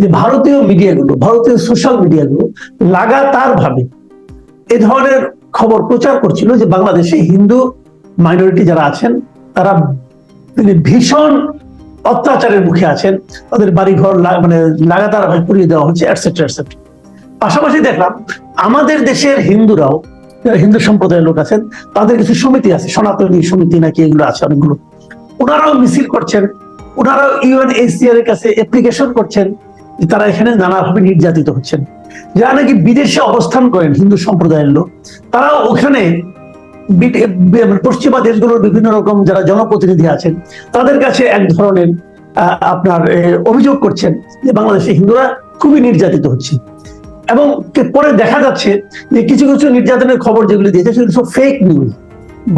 যে ভারতীয় মিডিয়াগুলো, ভারতীয় সোশ্যাল মিডিয়াগুলো লাগাতার ভাবে এ ধরনের খবর প্রচার করছিল যে বাংলাদেশে হিন্দু মাইনরিটি যারা আছেন, তারা ভীষণ অত্যাচারের মুখে আছেন। তাদের বাড়িঘর মানে লাগাতার ভাবে পুড়িয়ে দেওয়া হচ্ছে এটসেট্রা এটসেট্রা পাশাপাশি দেখলাম, আমাদের দেশের হিন্দুরাও, যারা হিন্দু সম্প্রদায়ের লোক আছেন, তাদের কিছু সমিতি আছে, সনাতনী সমিতি নাকি এগুলো আছে অনেকগুলো। ওনারাও মিছিল করছেন, ওনারাও ইউএনএসিআর এর কাছে অ্যাপ্লিকেশন করছেন। তারা এখানে নানাভাবে নির্যাতিত হচ্ছেন। যারা নাকি বিদেশে অবস্থান করেন হিন্দু সম্প্রদায়ের লোক, তারাও ওখানে পশ্চিমা দেশগুলোর বিভিন্ন রকম যারা জনপ্রতিনিধি আছেন, তাদের কাছে এক ধরনের আপনার অভিযোগ করছেন যে বাংলাদেশে হিন্দুরা খুবই নির্যাতিত হচ্ছে। এবং পরে দেখা যাচ্ছে যে কিছু কিছু নির্যাতনের খবর যেগুলি দিয়েছে, সেগুলো সব ফেক নিউজ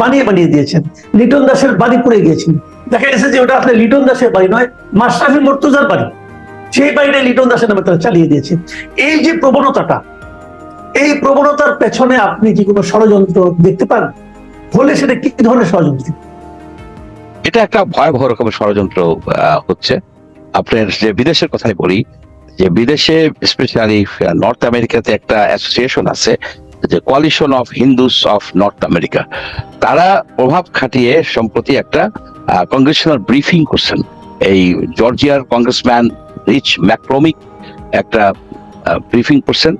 বানিয়ে বানিয়ে দিয়েছেন। লিটন দাসের বাড়ি পুড়ে গিয়েছেন দেখা গেছে যে ওটা আসলে লিটন দাসের বাড়ি নয় মাশরাফি মর্তুজার বাড়ি। সেই বাড়িটা লিটন দাসের নামে তারা চালিয়ে দিয়েছে। এই যে প্রবণতাটা, এই প্রবণতার পেছনে আপনি কি কোনো ষড়যন্ত্র দেখতে পান? হলে সেটা কি ধরনের ষড়যন্ত্র? এটা একটা ভয়াবহ রকমের ষড়যন্ত্র হচ্ছে। আপনার যে বিদেশের কথাই বলি, যে বিদেশে স্পেশালি নর্থ আমেরিকাতে একটা অ্যাসোসিয়েশন আছে, যে coalition of Hindus of North America তারা প্রভাব খাটিয়ে সম্প্রতি একটা কংগ্রেশনাল ব্রিফিং করছেন। এই জর্জিয়ার কংগ্রেসম্যান রিচ ম্যাক্রমিক একটা ব্রিফিং করছেন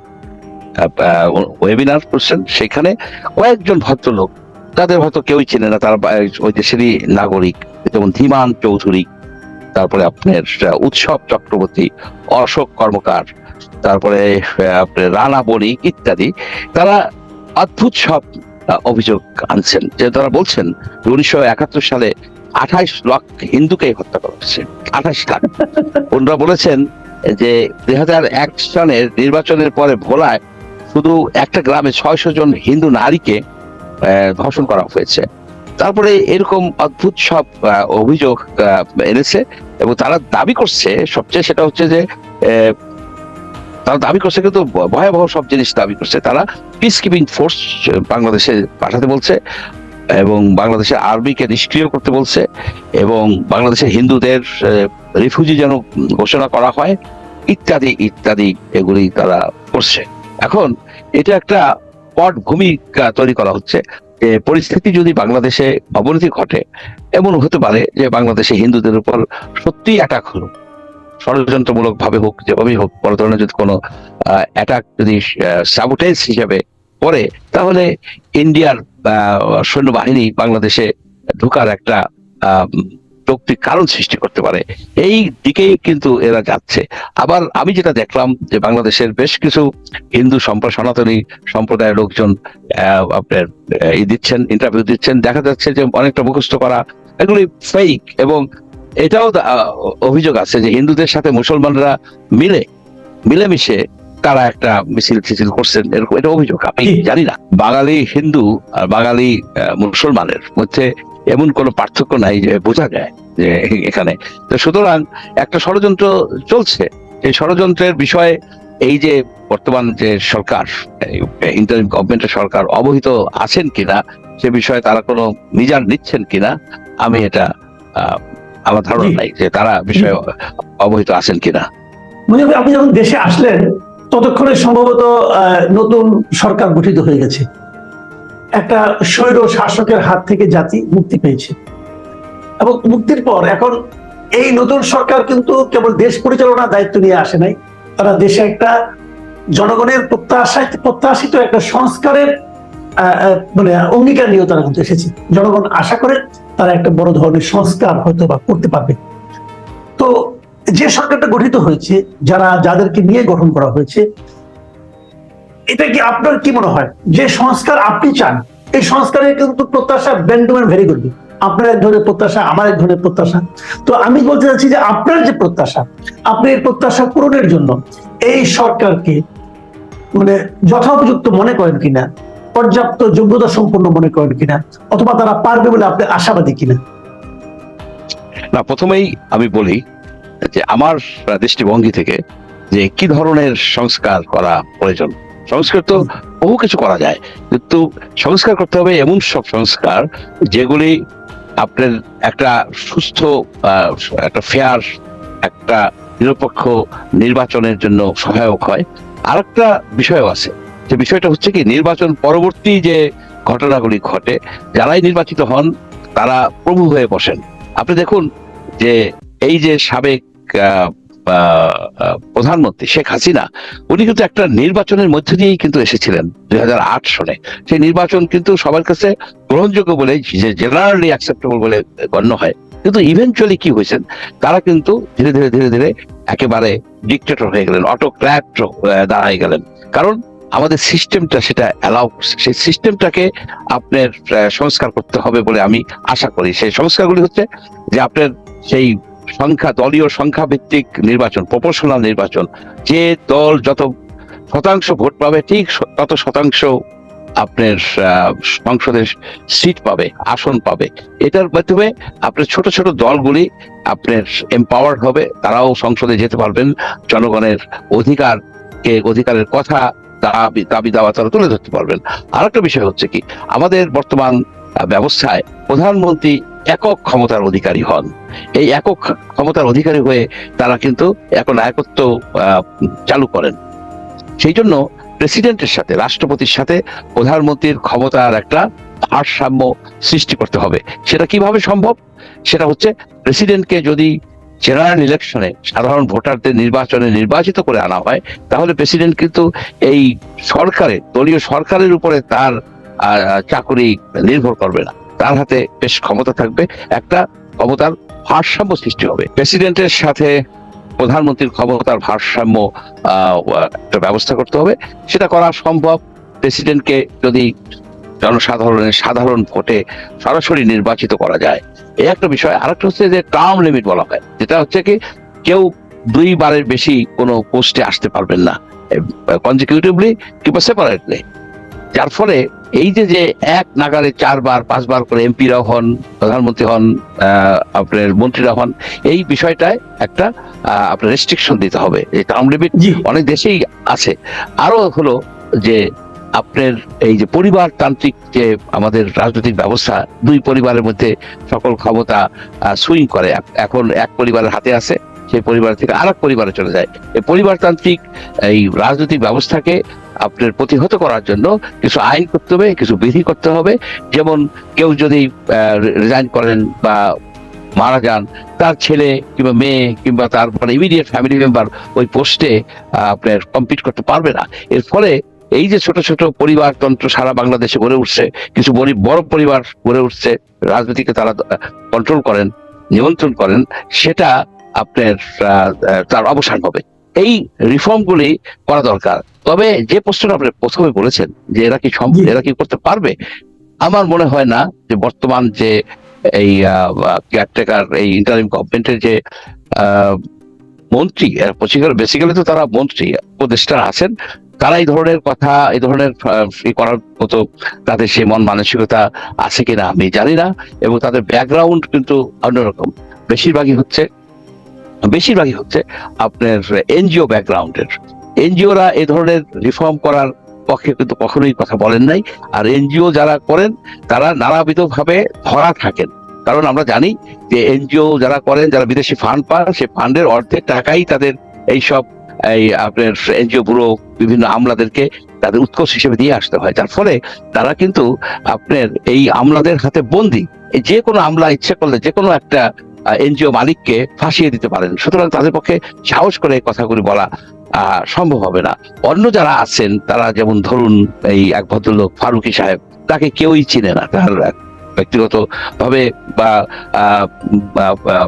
ওয়েবিনার করছেন সেখানে কয়েকজন ভদ্রলোক, তাদের হয়তো কেউই চেনে না, তারা ওই দেশেরই নাগরিক, যেমন ধীমান চৌধুরী, তারপরে আপনার উৎসব চক্রবর্তী, অশোক কর্মকার, তারপরে আপনার রানা বণিক ইত্যাদি, তারা অদ্ভুত সব অভিযোগ আনছেন, যে তারা বলছেন, উনিশশো একাত্তর সালে আঠাইশ লাখ হিন্দুকে হত্যা করা হয়েছে আঠাইশ লাখ। ওনারা বলেছেন যে দুই হাজার এক সনের নির্বাচনের পরে ভোলায় শুধু একটা গ্রামে ছয়শো জন হিন্দু নারীকে ধর্ষণ করা হয়েছে। তারপরে এরকম অদ্ভুত সব অভিযোগ এনেছে এবং তারা দাবি করছে, সবচেয়ে সেটা হচ্ছে যে তারা দাবি করছে কিন্তু ভয়াবহ সব জিনিস দাবি করছে। তারা পিস কিপিং ফোর্স বাংলাদেশে পাঠাতে বলছে। এবং বাংলাদেশের আর্মিকে নিষ্ক্রিয় করতে বলছে এবং বাংলাদেশের হিন্দুদের রিফিউজি যেন ঘোষণা করা হয়, ইত্যাদি ইত্যাদি এগুলি তারা করছে। এখন এটা একটা পট ভূমিকা তৈরি করা হচ্ছে। যে পরিস্থিতি যদি বাংলাদেশে অবনতি ঘটে এমন হতে পারে যে বাংলাদেশে হিন্দুদের উপর সত্যিই অ্যাটাক হলো। ষড়যন্ত্রমূলক ভাবে হোক, যেভাবেই হোক, বড় ধরনের যদি কোনো অ্যাটাক যদি সাবোটেজ হিসেবে পড়ে, তাহলে ইন্ডিয়ার সৈন্যবাহিনী বাংলাদেশে ঢোকার একটা যৌক্তিক কারণ সৃষ্টি করতে পারে। এই দিকেই কিন্তু এরা যাচ্ছে। আবার আমি যেটা দেখলাম যে বাংলাদেশের বেশ কিছু হিন্দু সম্প্রদায় সনাতনী সম্প্রদায়ের লোকজন আপনার ই দিচ্ছেন ইন্টারভিউ দিচ্ছেন। দেখা যাচ্ছে যে অনেকটা মুখস্থ করা এগুলি ফেক এবং এটাও অভিযোগ আছে যে হিন্দুদের সাথে মুসলমানরা মিলে, মিলেমিশে তারা একটা মিছিল টিছিল করছেন এরকম এটা অভিযোগ আমি জানি না। বাঙালি হিন্দু আর বাঙালি মুসলমানের মধ্যে এমন কোনো পার্থক্য নাই যে বোঝা যায় যে এখানে। তো সুতরাং একটা ষড়যন্ত্র চলছে। এই ষড়যন্ত্রের বিষয়ে এই যে বর্তমান যে সরকার ইন্টারিম গভর্নমেন্টের সরকার অবহিত আছেন কিনা সে বিষয়ে তারা কোনো নিজার নিচ্ছেন কিনা আমি এটা আহ, আমার ধারণা নাই যে তারা বিষয়ে অবহিত আছেন কিনা। মনে আপনি যখন দেশে আসলেন ততক্ষণে সম্ভবত নতুন সরকার গঠিত হয়ে গেছে। একটা স্বৈর শাসকের হাত থেকে জাতি মুক্তি পেয়েছে। এবং মুক্তির পর এখন এই নতুন সরকার কিন্তু কেবল দেশ পরিচালনার দায়িত্ব নিয়ে আসে নাই। তারা দেশে একটা জনগণের প্রত্যাশায়, প্রত্যাশিত একটা সংস্কারের মানে অঙ্গীকার নিয়েও তারা কিন্তু এসেছে। জনগণ আশা করে তারা একটা বড় ধরনের সংস্কার হয়তো বা করতে পারবে। তো যে সরকারটা গঠিত হয়েছে, যারা যাদেরকে নিয়ে গঠন করা হয়েছে, এটা কি আপনার কি মনে হয়? যে সংস্কার আপনি চান, এই সংস্কারের কিন্তু প্রত্যাশা ব্যান্ডম্যান ভেরি করবে আপনার এক ধরনের প্রত্যাশা, আমার এক ধরনের প্রত্যাশা। তো আমি বলতে চাচ্ছি যে আপনার যে প্রত্যাশা, আপনি এই প্রত্যাশা পূরণের জন্য এই সরকারকে মানে যথোপযুক্ত মনে করেন কিনা, পর্যাপ্ত যোগ্যতা সম্পন্ন মনে করেন কিনা, অথবা তারা পারবে বলে আপনি আশাবাদী কিনা? না, প্রথমেই আমি বলি যে আমার দৃষ্টিভঙ্গি থেকে যে কি ধরনের সংস্কার করা প্রয়োজন। সংস্কার তো বহু কিছু করা যায়, কিন্তু সংস্কার করতে হবে এমন সব সংস্কার যেগুলি আপনার একটা সুস্থ একটা ফেয়ার একটা নিরপেক্ষ নির্বাচনের জন্য সহায়ক হয়। আরেকটা বিষয়ও আছে, যে বিষয়টা হচ্ছে কি নির্বাচন পরবর্তী যে ঘটনাগুলি ঘটে, যারাই নির্বাচিত হন তারা প্রভু হয়ে বসেন। আপনি দেখুন যে এই যে সাবেক প্রধানমন্ত্রী শেখ হাসিনা, উনি কিন্তু একটা নির্বাচনের মধ্যে দিয়েই কিন্তু এসেছিলেন দুই হাজার আট সনে সেই নির্বাচন কিন্তু সবার কাছে গ্রহণযোগ্য বলে জেনারেলি অ্যাকসেপ্টেবল বলে গণ্য হয়। কিন্তু ইভেনচুয়ালি কি হয়েছেন তারা কিন্তু ধীরে ধীরে ধীরে ধীরে একেবারে ডিকটেটর হয়ে গেলেন অটোক্র্যাট দাঁড়ায় গেলেন। কারণ আমাদের সিস্টেমটা সেটা অ্যালাউ সেই সিস্টেমটাকে আপনার সংস্কার করতে হবে বলে আমি আশা করি। সেই সংস্কারগুলি হচ্ছে যে আপনার সেই সংখ্যা, দলীয় সংখ্যা ভিত্তিক নির্বাচন প্রপোর্শনাল নির্বাচন, যে দল যত শতাংশ ভোট পাবে, ঠিক তত শতাংশ আপনার সংসদের সিট পাবে, আসন পাবে। এটার মাধ্যমে আপনার ছোট ছোট দলগুলি আপনার এম্পাওয়ার্ড হবে, তারাও সংসদে যেতে পারবেন, জনগণের অধিকার কে অধিকারের কথা দাবি দাবি দাওয়া তারা তুলে ধরতে পারবেন। আর একটা বিষয় হচ্ছে কি, আমাদের বর্তমান ব্যবস্থায় প্রধানমন্ত্রী একক ক্ষমতার অধিকারী হন। এই একক ক্ষমতার অধিকারী হয়ে তারা কিন্তু এখন একত্ব চালু করেন। সেই জন্য প্রেসিডেন্টের সাথে, রাষ্ট্রপতির সাথে প্রধানমন্ত্রীর ক্ষমতার একটা ভারসাম্য সৃষ্টি করতে হবে। সেটা কীভাবে সম্ভব? সেটা হচ্ছে প্রেসিডেন্টকে যদি জেনারেল ইলেকশনে সাধারণ ভোটারদের নির্বাচনে নির্বাচিত করে আনা হয়, তাহলে প্রেসিডেন্ট কিন্তু এই সরকারের দলীয় সরকারের উপরে তার চাকরি নির্ভর করবে না। তার হাতে বেশ ক্ষমতা থাকবে, একটা ক্ষমতার ভারসাম্য সৃষ্টি হবে। প্রেসিডেন্টের সাথে প্রধানমন্ত্রীর ক্ষমতার ভারসাম্য একটা ব্যবস্থা করতে হবে। সেটা করা সম্ভব। প্রেসিডেন্টকে যদি জনসাধারণের সাধারণ ভোটে সরাসরি নির্বাচিত করা যায়, এই একটা বিষয়। আরেকটা হচ্ছে যে টার্ম লিমিট বলা হয়। যেটা হচ্ছে কি, কেউ দুইবারের বেশি কোনো পোস্টে আসতে পারবেন না কনজিকিউটিভলি কিংবা সেপারেটলি যার ফলে এই যে যে এক নাগারে চারবার পাঁচবার করে এমপিরা হন প্রধানমন্ত্রী হন আপনার মন্ত্রীরা হন এই বিষয়টায় একটা আপনার রেস্ট্রিকশন দিতে হবে। এই টার্ম লিমিট অনেক দেশেই আছে। আরও হলো যে আপনার এই যে পরিবারতান্ত্রিক যে আমাদের রাজনৈতিক ব্যবস্থা দুই পরিবারের মধ্যে সকল ক্ষমতা সুইং করে। এখন এক পরিবারের হাতে আছে সেই পরিবার থেকে আরেক পরিবারে চলে যায়। এই পরিবারতান্ত্রিক এই রাজনৈতিক ব্যবস্থাকে আপনার প্রতিহত করার জন্য কিছু আইন করতে হবে, কিছু বিধি করতে হবে। যেমন কেউ যদি রিজাইন করেন বা মারা যান, তার ছেলে কিংবা মেয়ে কিংবা তার মানে ইমিডিয়েট ফ্যামিলি মেম্বার ওই পোস্টে আপনার কম্পিট করতে পারবে না। এর ফলে এই যে ছোট ছোট পরিবারতন্ত্র সারা বাংলাদেশে গড়ে উঠছে, কিছু বড় পরিবার গড়ে উঠছে, রাজনীতিকে তারা কন্ট্রোল করেন, নিয়ন্ত্রণ করেন, সেটা আপনার তার অবসান হবে। এই রিফর্মগুলি করা দরকার। তবে যে প্রশ্নটা আপনি প্রথমে বলেছেন যে এরা কি সম্ভব এরা কি করতে পারবে আমার মনে হয় না যে বর্তমান যে এই কেয়ারটেকার এই ইন্টারিম গভর্নমেন্টের যে মন্ত্রী বেসিক্যালি তো তারা মন্ত্রী উপদেষ্টা আছেন তারা এই ধরনের কথা এই ধরনের করার মতো তাদের সে মন মানসিকতা আছে কিনা আমি জানি না এবং তাদের ব্যাকগ্রাউন্ড কিন্তু অন্যরকম। বেশিরভাগই হচ্ছে বেশিরভাগই হচ্ছে আপনার এনজিও ব্যাকগ্রাউন্ডের। এনজিওরা এই ধরনের রিফর্ম করার পক্ষে কিন্তু কখনোই কথা বলেন নাই। আর এনজিও যারা করেন, তারা নানাবিধ ভাবে ধরা থাকেন। কারণ আমরা জানি যে এনজিও যারা করেন, যারা বিদেশি ফান্ড পান, সে ফান্ডের অর্ধেক টাকাই তাদের এই সব এই আপনার এনজিও ব্যুরো বিভিন্ন আমলাদেরকে তাদের উৎকর্ষ হিসেবে দিয়ে আসতে হয়। যার ফলে তারা কিন্তু আপনার এই আমলাদের হাতে বন্দি। যে কোনো আমলা ইচ্ছে করলে, যে কোনো একটা এনজিও মালিককে ফাঁসিয়ে দিতে পারেন। সুতরাং তাদের পক্ষে সাহস করে কথাগুলি বলা সম্ভব হবে না। অন্য যারা আছেন, তারা যেমন ধরুন এই এক ভদ্রলোক, ফারুকি সাহেব, তাকে কেউই চিনে না। তার ব্যক্তিগত ভাবে বা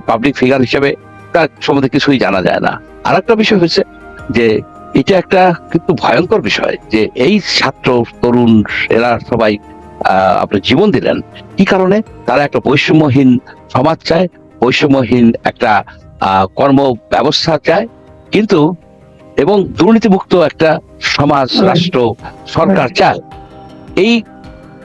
পাবলিক ফিগার হিসেবে তার সম্বন্ধে কিছুই জানা যায় না। আর একটা বিষয় হচ্ছে যে, এটা একটা কিন্তু ভয়ঙ্কর বিষয় যে, এই ছাত্র, তরুণ, এরা সবাই আপনার জীবন দিলেন। কি কারণে? তারা একটা বৈষম্যহীন সমাজ চায় বৈষম্যহীন একটা কর্ম ব্যবস্থা চায়। কিন্তু এবং দুর্নীতিমুক্ত একটা সমাজ রাষ্ট্র সরকার চায়। এই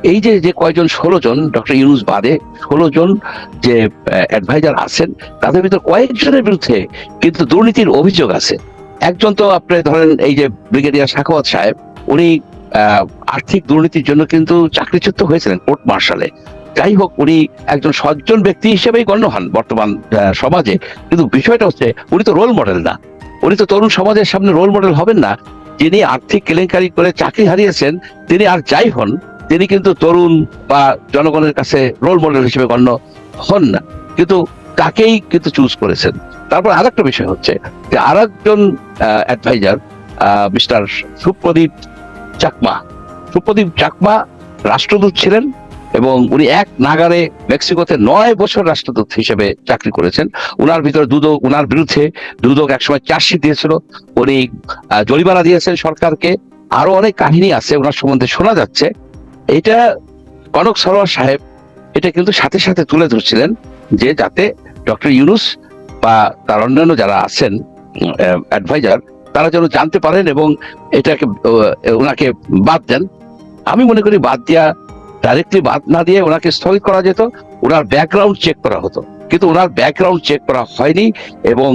এই যে যে কয়জন ষোলো জন ডক্টর ইউনুস বাদে ষোলো জন যে অ্যাডভাইজার আছেন তাদের ভিতর কয়েকজনের বিরুদ্ধে কিন্তু দুর্নীতির অভিযোগ আছে। একজন তো আপনি ধরেন এই যে ব্রিগেডিয়ার সাখাওয়াত সাহেব উনি আহ, আর্থিক দুর্নীতির জন্য কিন্তু চাকরিচ্যুত হয়েছিলেন কোর্ট মার্শালে। যাই হোক, উনি একজন সজ্জন ব্যক্তি হিসেবেই গণ্য হন বর্তমান সমাজে। কিন্তু বিষয়টা হচ্ছে, উনি তো রোল মডেল না। উনি তো তরুণ সমাজের সামনে রোল মডেল হবেন না। যিনি আর্থিক কেলেঙ্কারি করে চাকরি হারিয়েছেন, তিনি আর যাই হন, তিনি কিন্তু তরুণ বা জনগণের কাছে রোল মডেল হিসেবে গণ্য হন না। কিন্তু তাকেই কিন্তু চুজ করেছেন। তারপর আর একটা বিষয় হচ্ছে যে আর একজন অ্যাডভাইজার মিস্টার সুপ্রদীপ চাকমা। সুপ্রদীপ চাকমা রাষ্ট্রদূত ছিলেন এবং উনি এক নাগারে মেক্সিকোতে নয় বছর রাষ্ট্রদূত হিসেবে চাকরি করেছেন। উনার ভিতরে দুদক, উনার বিরুদ্ধে দুদক একসময় চার্জশিট দিয়েছিল। উনি জরিমানা দিয়েছেন সরকারকে। আরও অনেক কাহিনী আছে ওনার সম্বন্ধে শোনা যাচ্ছে। এটা কনক সরোয়ার সাহেব এটা কিন্তু সাথে সাথে তুলে ধরছিলেন যে যাতে ডক্টর ইউনুস বা তার অন্যান্য যারা আছেন অ্যাডভাইজার তারা যেন জানতে পারেন এবং এটাকে ওনাকে বাদ দেন। আমি মনে করি বাদ দিয়া ডাইরেক্টলি বাদ না দিয়ে ওনাকে স্থগিত করা যেত। ওনার ব্যাকগ্রাউন্ড চেক করা হতো। কিন্তু ওনার ব্যাকগ্রাউন্ড চেক করা হয়নি এবং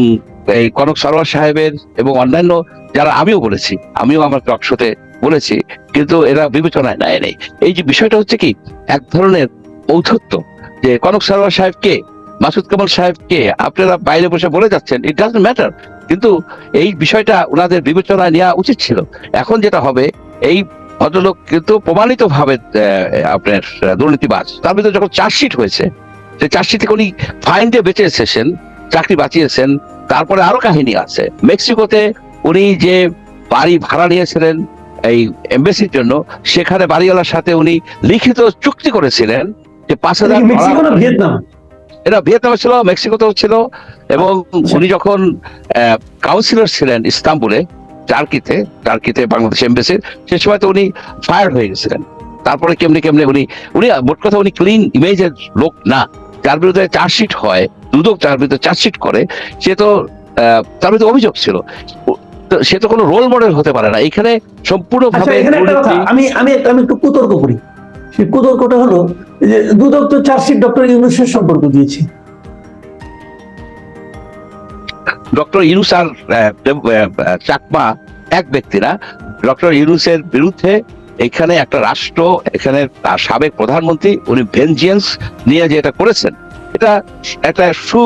এই কনক সরোয়ার সাহেবের এবং অন্যান্য যারা আমিও বলেছি, আমিও আমার টক শোতে বলেছি, কিন্তু এরা বিবেচনায় নেয় নেই। এই যে বিষয়টা হচ্ছে কি, এক ধরনের ঔদ্ধত্য যে কনক সরোয়ার সাহেব কে মাসুদ কামাল সাহেব কে আপনারা বাইরে বসে বলে যাচ্ছেন ইট ডাজন্ট ম্যাটার কিন্তু এই বিষয়টা ওনাদের বিবেচনায় নেওয়া উচিত ছিল। এখন যেটা হবে, এই ভদ্রলোক কিন্তু প্রমাণিত ভাবে আপনার দুর্নীতিবাজ। তার ভিতরে যখন চার্জশিট হয়েছে সেই চার্জশিট উনি ফাইন দিয়ে বেঁচে এসেছেন চাকরি বাঁচিয়েছেন তারপরে আরও কাহিনী আছে। মেক্সিকোতে উনি যে বাড়ি ভাড়া নিয়েছিলেন এই এমবেসির জন্য সেখানে বাড়িওয়ালার সাথে উনি লিখিত চুক্তি করেছিলেন যে পাঁচ হাজার এটা ভিয়েতনামে? ছিল মেক্সিকোতেও ছিল এবং আচ্ছা। উনি যখন কাউন্সিলর ছিলেন ইস্তাম্বুলে টার্কিতে টার্কিতে বাংলাদেশ এমবেসির সে সময় তো উনি ফায়ার হয়ে গেছিলেন। তারপরে কেমনি কেমনি উনি উনি মোট কথা উনি ক্লিন ইমেজের লোক না। যার বিরুদ্ধে চার্জশিট হয় দুদক যার বিরুদ্ধে চার্জশিট করে সে তো তার বিরুদ্ধে অভিযোগ ছিল। সে তো কোনো রোল মডেল হতে পারে না। এখানে আচ্ছা সম্পূর্ণভাবে দুর্নীতি- আমি আমি আমি একটু কুতর্ক করি। সেই কুতর্কটা হলো যে দুদক তো চার্জশিট ডক্টর ইউনুসের সম্পর্ক দিয়েছে। ডক্টর ইউনুস আর চাকমা এক ব্যক্তি না ডক্টর ইউনুসের বিরুদ্ধে এখানে একটা রাষ্ট্র এখানে সাবেক প্রধানমন্ত্রী উনি ভেনজিয়েন্স নিয়ে যে এটা করেছেন এটা একটা সু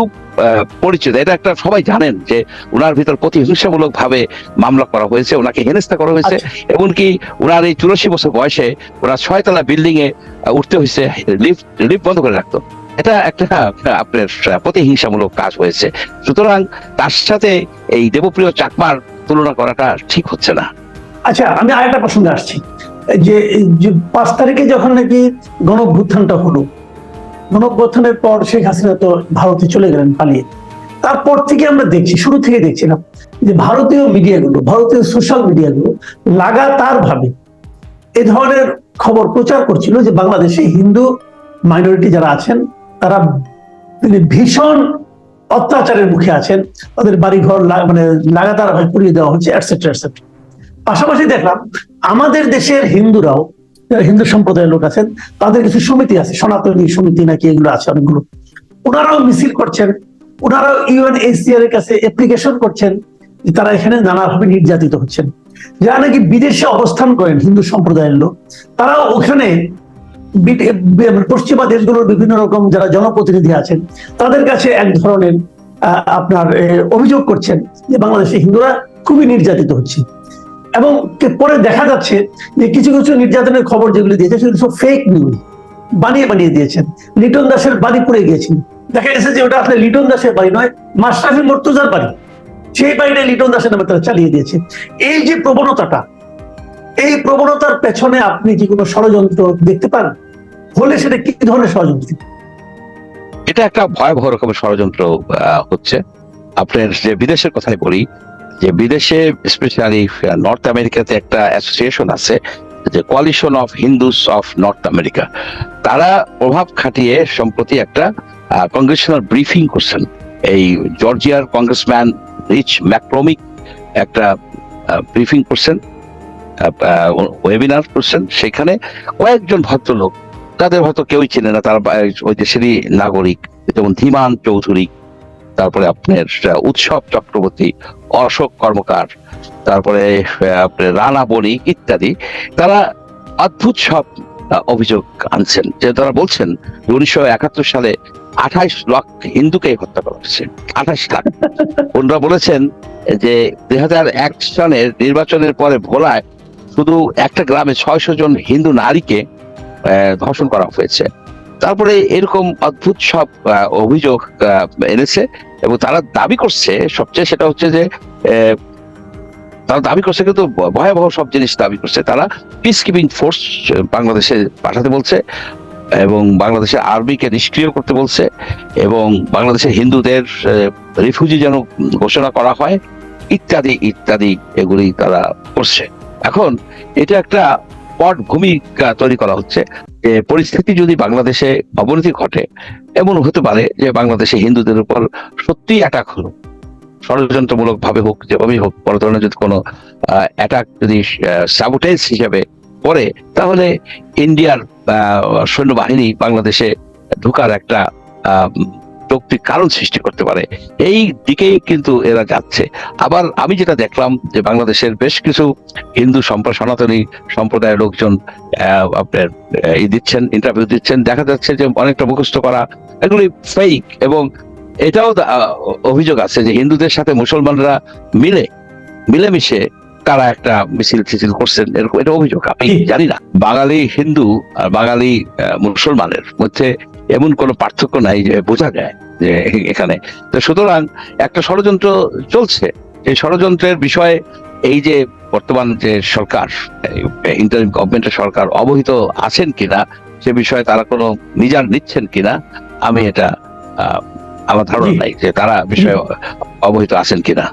পরিচিত। এটা একটা সবাই জানেন যে ওনার ভিতর প্রতিহিংসামূলক ভাবে মামলা করা হয়েছে ওনাকে হেনস্থা করা হয়েছে এমনকি ওনার এই চুরাশি বছর বয়সে ওনার ছয়তলা বিল্ডিং এ উঠতে হয়েছে লিফট লিফট বন্ধ করে রাখতো। এটা একটা আপনার প্রতিহিংসামূলক কাজ হয়েছে। সুতরাং তার সাথে এই দেবপ্রিয় চাকমার তুলনা করাটা ঠিক হচ্ছে না। আচ্ছা আমি আরেকটা প্রসঙ্গে আসছি। যে পাঁচ তারিখে যখন নাকি গণভ্যুত্থানটা হলো, গণভ্যুত্থানের পর শেখ হাসিনা তো ভারতে চলে গেলেন পালিয়ে। তারপর থেকে আমরা দেখছি, শুরু থেকে দেখছিলাম যে ভারতীয় মিডিয়াগুলো, ভারতীয় সোশ্যাল মিডিয়াগুলো লাগাতার ভাবে এ ধরনের খবর প্রচার করছিল যে বাংলাদেশে হিন্দু মাইনরিটি যারা আছেন তারা মানে ভীষণ অত্যাচারের মুখে আছেন। তাদের বাড়িঘর লা- মানে লাগাতার পুড়িয়ে দেওয়া হচ্ছে এটসেট্রা এটসেট্রা পাশাপাশি দেখলাম, আমাদের দেশের হিন্দুরাও হিন্দু সম্প্রদায়ের লোক আছেন, তাদের কিছু সমিতি আছে, সনাতনী সমিতি নাকি এগুলো আছে অনেকগুলো। ওনারাও মিছিল করছেন, ওনারাও ইউএনএইচসিআর এর কাছে অ্যাপ্লিকেশন করছেন, যে তারা এখানে নানাভাবে নির্যাতিত হচ্ছেন। যারা নাকি বিদেশে অবস্থান করেন হিন্দু সম্প্রদায়ের লোক, তারাও ওখানে পশ্চিমা দেশগুলোর বিভিন্ন রকম যারা জনপ্রতিনিধি আছেন, তাদের কাছে এক ধরনের আপনার অভিযোগ করছেন যে বাংলাদেশে হিন্দুরা খুবই নির্যাতিত হচ্ছে। এবং পরে দেখা যাচ্ছে যে কিছু কিছু নির্যাতনের খবর যেগুলি দিয়েছে, সেগুলো সব ফেক নিউজ বানিয়ে বানিয়ে দিয়েছেন। লিটন দাসের বাড়ি পুড়ে গিয়েছেন দেখা গেছে যে ওটা আসলে লিটন দাসের বাড়ি নয় মাশরাফি মর্তুজার বাড়ি। সেই বাড়িটা লিটন দাসের নামে তারা চালিয়ে দিয়েছে। এই যে প্রবণতাটা এই প্রবণতার পেছনে আপনি কি কোনো ষড়যন্ত্র দেখতে পান? হলে সেটা কি ধরনের ষড়যন্ত্র? এটা একটা ভয়াবহ রকমের ষড়যন্ত্র হচ্ছে। আপনার যে বিদেশের কথাই বলি, যে বিদেশে স্পেশালি নর্থ আমেরিকাতে একটা অ্যাসোসিয়েশন আছে, যে coalition of Hindus of North America তারা প্রভাব খাটিয়ে সম্প্রতি একটা কংগ্রেশনাল ব্রিফিং করছেন। এই জর্জিয়ার কংগ্রেসম্যান রিচ ম্যাক্রমিক একটা ব্রিফিং করছেন। ওয়েবিনার করছেন সেখানে কয়েকজন ভদ্রলোক তাদের হয়তো কেউই চেনে না তারা ওই দেশেরই নাগরিক যেমন ধীমান চৌধুরী তারপরে আপনার উৎসব চক্রবর্তী অশোক কর্মকার তারপরে আপনার রানা বণিক ইত্যাদি তারা অদ্ভুত সব অভিযোগ আনছেন যে তারা বলছেন উনিশশো একাত্তর সালে আঠাইশ লাখ হিন্দুকে হত্যা করা হয়েছে আঠাইশ লাখ। ওনারা বলেছেন যে দুই হাজার এক সনের নির্বাচনের পরে ভোলায় শুধু একটা গ্রামে ছয়শো জন হিন্দু নারীকে ধর্ষণ করা হয়েছে। তারপরে এরকম অদ্ভুত সব অভিযোগ এনেছে এবং তারা দাবি করছে, সবচেয়ে সেটা হচ্ছে যে তারা দাবি করছে কিন্তু ভয়াবহ সব জিনিস দাবি করছে। তারা পিস কিপিং ফোর্স বাংলাদেশে পাঠাতে বলছে এবং বাংলাদেশের আর্মিকে নিষ্ক্রিয় করতে বলছে এবং বাংলাদেশের হিন্দুদের রিফিউজি যেন ঘোষণা করা হয়, ইত্যাদি ইত্যাদি এগুলি তারা করছে। এখন এটা একটা পটভূমিকা তৈরি করা হচ্ছে যে পরিস্থিতি যদি বাংলাদেশে অবনতি ঘটে, এমন হতে পারে যে বাংলাদেশে হিন্দুদের উপর সত্যি অ্যাটাক হলো। ষড়যন্ত্রমূলক ভাবে হোক, যেভাবেই হোক, বড় ধরনের যদি কোনো অ্যাটাক যদি সাবোটেজ হিসেবে পড়ে তাহলে ইন্ডিয়ার সৈন্যবাহিনী বাংলাদেশে ঢোকার একটা আহ, কারণ সৃষ্টি করতে পারে। এই দিকেই কিন্তু এরা যাচ্ছে। আবার আমি যেটা দেখলাম যে বাংলাদেশের বেশ কিছু হিন্দু সম্প্রদায় সনাতনী সম্প্রদায়ের লোকজন আপনার ই দিচ্ছেন ইন্টারভিউ দিচ্ছেন। দেখা যাচ্ছে যে অনেকটা মুখস্থ করা এগুলি ফেক এবং এটাও অভিযোগ আছে যে হিন্দুদের সাথে মুসলমানরা মিলে মিলেমিশে তারা একটা মিছিল টিছিল করছেন এরকম এটা অভিযোগ আমি জানি না। বাঙালি হিন্দু আর বাঙালি মুসলমানের মধ্যে এমন কোনো পার্থক্য নাই যে বোঝা যায় যে এখানে। তো সুতরাং একটা ষড়যন্ত্র চলছে। এই ষড়যন্ত্রের বিষয়ে এই যে বর্তমান যে সরকার ইন্টারিম গভর্নমেন্টের সরকার অবহিত আছেন কিনা সে বিষয়ে তারা কোনো নিজার নিচ্ছেন কিনা আমি এটা আহ, আমার ধারণা নাই যে তারা বিষয়ে অবহিত আছেন কিনা।